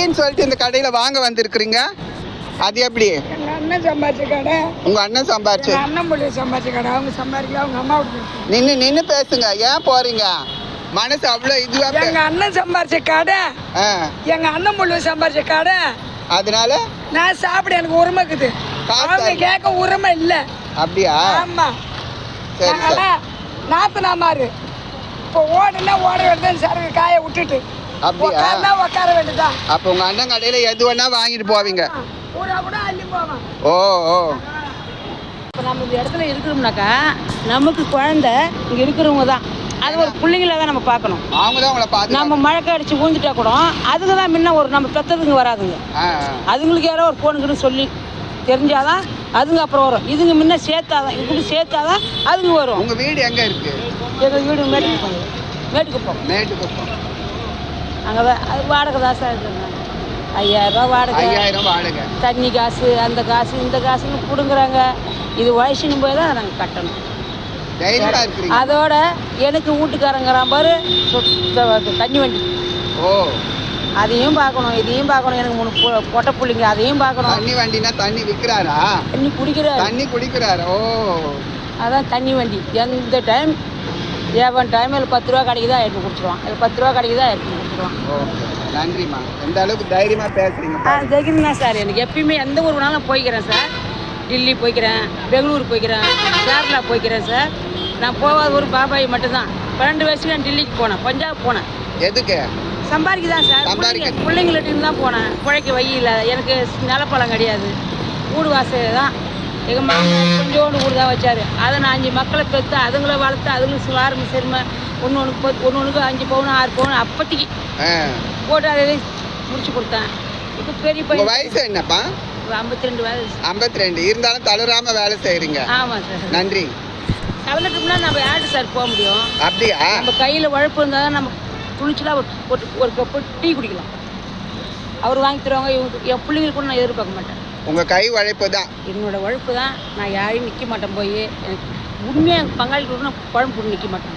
ஃப்ரீன்னு சொல்லிட்டு இந்த கடையில் வாங்க வந்திருக்கிறீங்க? அது எப்படி? அண்ணன் சம்பாதிச்ச கடை. உங்கள் அண்ணன் சம்பாரிச்சு. அண்ணன் பிள்ளை சம்பாதிச்ச கடை. அவங்க சம்பாதிக்கல அவங்க அம்மா நின்று நின்று பேசுங்க. ஏன் போறீங்க? மனசு அவ்வளோ இதுவாக பே- எங்கள் அண்ணன் சம்பாதிச்ச கடை. ஆ. எங்கள் அண்ணன் பிள்ளை சம்பாதிச்ச கடை. அதனால? நான் சாப்பிட எனக்கு உரிமை இருக்குது. அவங்க. கேட்க உரிமை இல்லை. அப்படியா? ஆமா. சரி நாத்தனா மாறு இப்போ ஓடுனா ஓட வேண்டியது சரக்கு விட்டுட்டு. அப்படியா? உட்கார வேண்டியதான் அப்போ உங்கள் அண்ணன் கடையில் எது வேணா வாங்கிட்டு போவீங்க. ஊரா கூட அள்ளி போவான். ஓ ஓ. இப்போ நம்ம இந்த இடத்துல இருக்கிறோம்னாக்கா நமக்கு குழந்தை இங்கே இருக்கிறவங்க தான். அது ஒரு பிள்ளைங்கள தான் நம்ம பார்க்கணும். அவங்க தான் உங்களை பார்த்து நம்ம மழை அடிச்சு விழுந்துட்டா கூட அதுங்க தான் முன்ன ஒரு நம்ம பெற்றதுங்க வராதுங்க. அதுங்களுக்கு யாரோ ஒரு ஃபோனுக்குன்னு சொல்லி தெரிஞ்சாதான் அதுங்க அப்புறம் வரும். இதுங்க முன்ன சேர்த்தாதான் இப்படி சேர்த்தாதான் அதுங்க வரும். உங்க வீடு எங்க இருக்கு? எங்கள் வீடு மேட்டுக்கு போகும் மேட்டுக்கு போகும் மேட்டுக்குப்பம் அங்கே வாடகை தான் சார் இருக்குங்க ஐயாயிரம் ரூபா வாடகை. ஐயாயிரம் வாடகை. தண்ணி காசு அந்த காசு இந்த காசுன்னு பிடுங்குறாங்க இது வயசுன்னு போய் தான் நாங்கள் கட்டணும். அதோட எனக்கு வீட்டுக்காரங்கிறான் பாரு சுத்த தண்ணி வண்டி. ஓ. அதையும் பார்க்கணும் இதையும் பார்க்கணும். எனக்கு மூணு பொட்டை பிள்ளைங்க அதையும் பார்க்கணும். தண்ணி வண்டினா தண்ணி விற்கிறாரா? தண்ணி குடிக்கிறாரு. தண்ணி குடிக்கிறாரா? ஓ. அதான் தண்ணி வண்டி. எந்த டைம் ஏவன் டைம் இல்லை பத்து ரூபா கிடைக்குதா? எடுத்து குடிச்சிடுவான் இல்லை பத்து ரூபா கிடைக்குதா? எடுத்து ஓகே. நன்றிம்மா. எந்த அளவுக்கு தைரியமா பேசுறீங்க ஆ தைரியம் தான் சார் எனக்கு எப்பயுமே எந்த ஒரு நாளும் போய்க்கிறேன் சார். டில்லி போய்க்கிறேன் பெங்களூர் போய்க்கிறேன் கேரளா போய்க்கிறேன் சார். நான் போகாத ஒரு பாபாய் மட்டும்தான். பன்னெண்டு வயசுக்கு நான் டில்லிக்கு போனேன் பஞ்சாப் போனேன். எதுக்கு? சம்பாதிக்க தான் சார் பிள்ளைங்கள்ட்ட தான் போனேன். பிழைக்க வழி இல்லை. எனக்கு நிலப்பழம் கிடையாது. வீடு வாசல் தான். எங்கள் மாமனார் கொஞ்சோண்டு வீடு தான் வச்சார். அதை நான் அஞ்சு மக்களை பெற்று அதுங்கள வளர்த்து அதுங்களுக்கு சுவாரம் சிறுமை ஒன்று ஒன்று ஒன்று ஒன்றுக்கு அஞ்சு பவுன் ஆறு பவுன் அப்போதைக்கு. போட்டு அதை முடிச்சு கொடுத்தேன். இப்போ பெரிய பையன் வயசு என்னப்பா? ஐம்பத்தி ரெண்டு வயசு. ஐம்பத்தி ரெண்டு இருந்தாலும் தளராம வேலை செய்றீங்க. ஆமாம் சார். நன்றி. கலந்துட்டோம்னா நம்ம யார்கிட்ட சார் போக முடியும்? அப்படியா? நம்ம கையில் உழைப்பு இருந்தால் தான் நம்ம துணிச்சலாக ஒரு ஒரு ஒரு கப்பு டீ குடிக்கலாம். அவர் வாங்கி தருவாங்க இவங்க என் பிள்ளைங்களுக்கு கூட நான் எதிர்பார்க்க மாட்டேன். உங்க கை உழைப்பு தான். என்னோட உழைப்பு தான். நான் யாரையும் நிற்க மாட்டேன் போய். எனக்கு உண்மையாக பங்காளி கூட குழம்பு போட்டு நிற்க மாட்டேன்